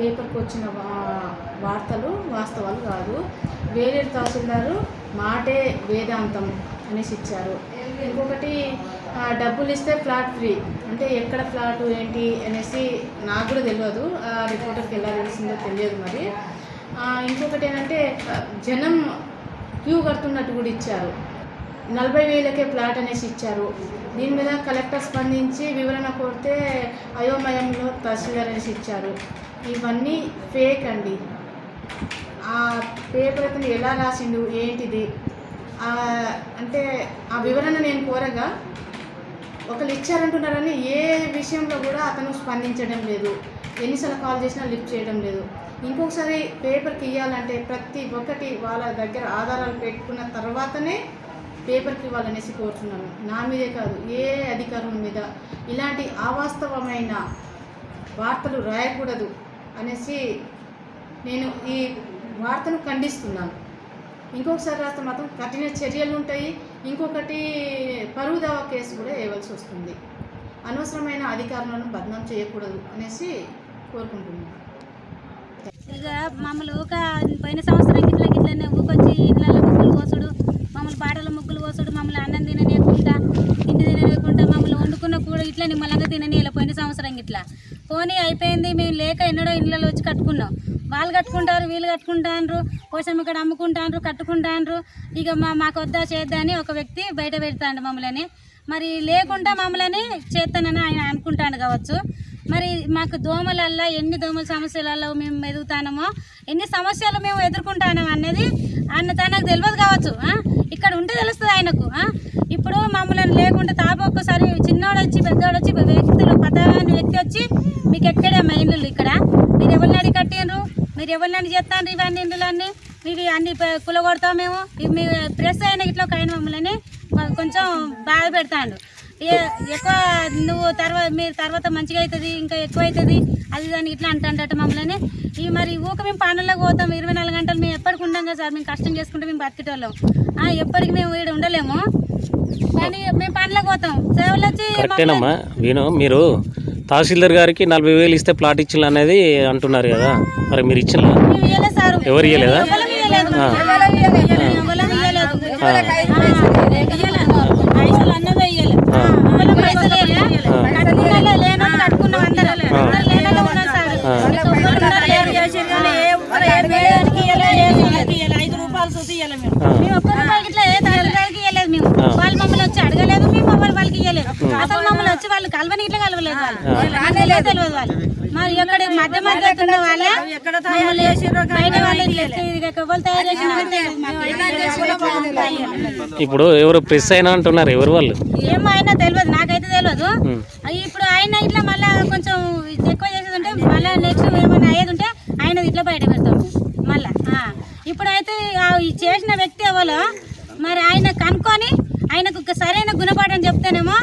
పేపర్కి వచ్చిన వార్తలు వాస్తవాలు కాదు. వేరే తహసీల్దారు మాటే వేదాంతం అనేసి ఇచ్చారు. ఇంకొకటి డబ్బులు ఇస్తే ఫ్లాట్ ఫ్రీ. అంటే ఎక్కడ ఫ్లాట్ ఏంటి అనేసి నాకు కూడా తెలియదు. ఆ రిపోర్టర్కి ఎలా తెలిసిందో తెలియదు మరి. ఇంకొకటి ఏంటంటే జనం క్యూ కడుతున్నట్టు కూడా ఇచ్చారు. నలభై వేలకే ప్లాట్ అనేసి ఇచ్చారు. దీని మీద కలెక్టర్ స్పందించి వివరణ కోరితే అయోమయంలో తహసీల్దార్ అనేసి ఇచ్చారు. ఇవన్నీ ఫేక్ అండి. ఆ పేపర్ అతను ఎలా రాసిండు ఏంటిది? అంటే ఆ వివరణ నేను కోరగా ఒకళ్ళు ఇచ్చారంటున్నారని ఏ విషయంలో కూడా అతను స్పందించడం లేదు. ఎన్నిసార్లు కాల్ చేసినా లిఫ్ట్ చేయడం లేదు. ఇంకొకసారి పేపర్కి ఇవ్వాలంటే ప్రతి ఒక్కటి వాళ్ళ దగ్గర ఆధారాలు పెట్టుకున్న తర్వాతనే పేపర్కి ఇవ్వాలనేసి కోరుతున్నాను. నా మీదే కాదు ఏ అధికారుల మీద. ఇలాంటి అవాస్తవమైన వార్తలు రాయకూడదు. అనేసి నేను ఈ వార్తను ఖండిస్తున్నాను. ఇంకొకసారి రాస్తే మాత్రం కఠిన చర్యలు ఉంటాయి. ఇంకొకటి పరువు దావా కేసు కూడా వేయవలసి వస్తుంది. అనవసరమైన అధికారులను బదనాం చేయకూడదు అనేసి కోరుకుంటున్నాను. మమ్మల్ని ఊక పోయిన సంవత్సరం గిట్ల గిట్లనే ఊకొచ్చి ఇళ్ళల్లో ముగ్గులు కోసుడు మమ్మల్ని పాటల ముగ్గులు కోసుడు మమ్మల్ని అన్నం తిననీయకుండా ఇంటి తిననీయకుండా మమ్మల్ని వండుకున్న కూడా ఇట్లా నిమ్మలంగా తిననీయాలి పోయిన సంవత్సరం గిట్లా. పోనీ అయిపోయింది మేము లేక ఎన్నడో ఇళ్ళలో వచ్చి కట్టుకున్నాం. వాళ్ళు కట్టుకుంటారు వీళ్ళు కట్టుకుంటాండ్రు కోసం ఇక్కడ అమ్ముకుంటాన్రు కట్టుకుంటాండ్రు ఇక మా మాకు వద్దా చేద్దా అని ఒక వ్యక్తి బయట పెడతాడు మమ్మల్ని. మరి లేకుండా మమ్మల్ని చేస్తానని ఆయన అనుకుంటాడు కావచ్చు. మరి మాకు దోమలల్లో ఎన్ని దోమల సమస్యలలో మేము ఎదుగుతానమో ఎన్ని సమస్యలు మేము ఎదుర్కొంటాము అనేది ఆయన తనకు తెలియదు కావచ్చు ఇక్కడ ఉంటే తెలుస్తుంది ఆయనకు ఇప్పుడు మమ్మల్ని లేకుండా తాప ఒక్కసారి చిన్నోడు వచ్చి పెద్దోడు వచ్చి వ్యక్తులు పదహారు వ్యక్తి వచ్చి మీకు ఇల్లు ఇక్కడ. మీరు ఎవరిని కట్టిండ్రు? మీరు ఎవరిని చేస్తాను ఇవన్నీ ఇండ్లన్నీ? మీకు అన్ని కులగొడతాం మేము. ఇవి మీ ప్రెస్ అయిన ఇట్లా ఒక ఆయన మమ్మల్ని కొంచెం బాధ పెడతాడు. ఏ- ఎక్కువ నువ్వు తర్వాత మీరు తర్వాత మంచిగా అవుతుంది ఇంకా ఎక్కువ అవుతుంది అది దాన్ని ఇట్లా అంటాడట మమ్మల్ని. ఈ మరి ఊక మేము పనులకు పోతాం ఇరవై నాలుగు గంటలు మేము ఎప్పటికి ఉండం కదా సార్ మేము కష్టం చేసుకుంటే మేము బతికేటోళ్ళం. ఎప్పటికి మేము ఇక్కడ ఉండలేము. కానీ మేము పనులకు పోతాం. సేవలు వచ్చి మీరు తహసీల్దార్ గారికి నలభై వేలు ఇస్తే ప్లాట్ ఇచ్చిన అనేది అంటున్నారు కదా. మరి మీరు ఇచ్చిన ఎవరు ఇయ్యలేదు. ఆ. ఎవరు అసలు మమ్మల్ని వచ్చి వాళ్ళు కలవని ఇట్లా కలవలేదు వాళ్ళు. రానేలే తెలియదు వాళ్ళు. మరి ఎక్కడ మధ్య మధ్య ఉన్న వాళ్ళ? బయట వాళ్ళు తయారు చేసిన. ఇప్పుడు ఎవరు ప్రెస్ అయినా అంటున్నారు ఎవరు వాళ్ళు? ఏమో అయినా తెలియదు నాకైతే తెలియదు. ఇప్పుడు ఆయన ఇట్లా మళ్ళా కొంచెం ఎక్కువ చేసేది ఉంటే మళ్ళీ నెక్స్ట్ ఏమైనా అయ్యేది ఉంటే ఆయన ఇట్లా బయట పెడతాము మళ్ళా. ఇప్పుడైతే ఆ ఈ చేసిన వ్యక్తి ఎవరో మరి ఆయన కనుక్కొని ఆయనకు ఒక సరైన గుణపాఠం చెప్తేనేమో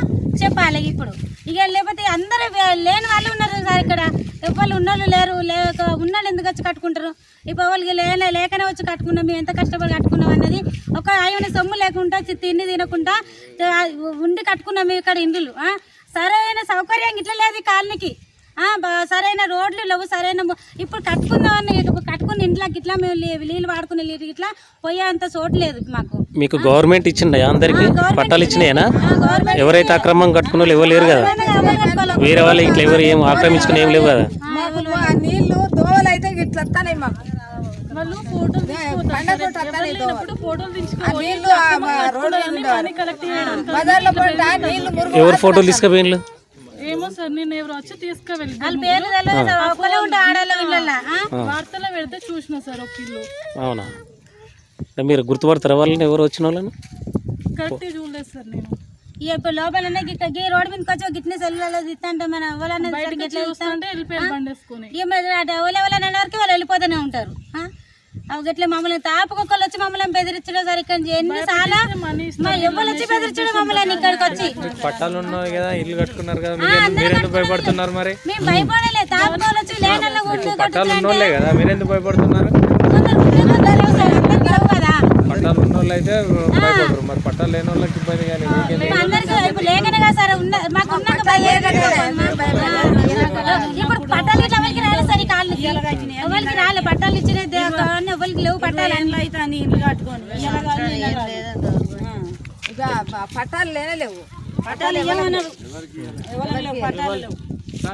ఇప్పుడు. ఇక లేకపోతే అందరూ లేని వాళ్ళు ఉన్నారు సార్ ఇక్కడ. ఎవరు ఉన్నోళ్ళు లేరు లేక ఉన్నోళ్ళు ఎందుకు వచ్చి కట్టుకుంటారు? ఇప్పుడు వాళ్ళకి లేనే లేకనే వచ్చి కట్టుకున్నాం మేము ఎంత కష్టపడి కట్టుకున్నాం అన్నది ఒక ఆయన సొమ్ము లేకుండా తిండి తినకుండా ఉండి కట్టుకున్నాం ఇక్కడ ఇండ్లు. సరైన సౌకర్యం ఇట్లా లేదు కాలనీకి. సరైన రోడ్లు లేవు సరైన ము- ఇప్పుడు కట్టుకుందామని ఇట్లా మేము లీ- నీళ్ళు వాడుకునే నీళ్ళు ఇట్లా పోయే అంత చోటు లేదు మాకు. మీకు గవర్నమెంట్ ఇచ్చిందా? అందరికి పట్టాలు ఇచ్చినాయేనా? ఎవరైతే అక్రమం కట్టుకున్న వాళ్ళు ఎవరు లేరు కదా? వేరే వాళ్ళు ఇట్లా ఎవరు ఏం ఆక్రమించుకుని ఏం లేవు కదా? నీళ్ళు దోవలు అయితే ఇట్లా వస్తాయి మాకు. ఎవరు ఫోటోలు తీసుకుపోయిన్లు? ఏమో సార్ నేను ఎవరు వచ్చి తీసుకువెళ్ళి? వార్తలో పెడితే చూసిన సార్ ఒక ఇల్లు. అవునా? అంటే మీరు గుర్తుపడతారా వాళ్ళని ఎవరు వచ్చిన వాళ్ళని? కరెక్ట్ చూడలేదు సార్ నేను. ఇక ఇప్పుడు లోపల గీ రోడ్డు మీదకి వచ్చి గిట్నే సెల్లలో ఇస్తాంటే మన ఎవరన్నా బయటకి ఎట్లా ఇస్తాం చూస్తుంటే వెళ్ళిపోయారు బండి వేసుకొని ఇక మరి అటు ఎవరు ఎవరైనా వరకు వాళ్ళు వెళ్ళిపోతూనే ఉంటారు గట్ల మమ్మల్ని. తాపకొక్కలు వచ్చి మమ్మల్ని బెదిరించడం సార్ ఇక్కడ ఎన్ని చాలా మా ఎవరు వచ్చి బెదిరించడం మమ్మల్ని ఇక్కడికి వచ్చి. పట్టాలు ఉన్నాయి కదా ఇల్లు కట్టుకున్నారు కదా మీరెందుకు భయపడుతున్నారు మరి? మేము భయపడలే తాపకొలు వచ్చి లేనల్లో పట్టాలు ఉన్నోళ్ళే కదా మీరెందుకు భయపడుతున్నారు? పట్టాలు అయితే భయపడరు. మరి పట్టాలు లేని వాళ్ళకి ఇబ్బంది కానీ అందరికీ ఇప్పుడు లేకనే కదా సార్ ఉన్న మాకు ఇప్పుడు పట్టాలు ఇట్లా ఎవరికి రాలేదు సార్ ఈ కాళ్ళకి ఎవరికి లేవు పట్టాలి అయితే అని ఇల్లు కట్టుకొని ఇక ప- పట్టాలు లేనే లేవు. పట్టాలు పట్టాలు లేవు.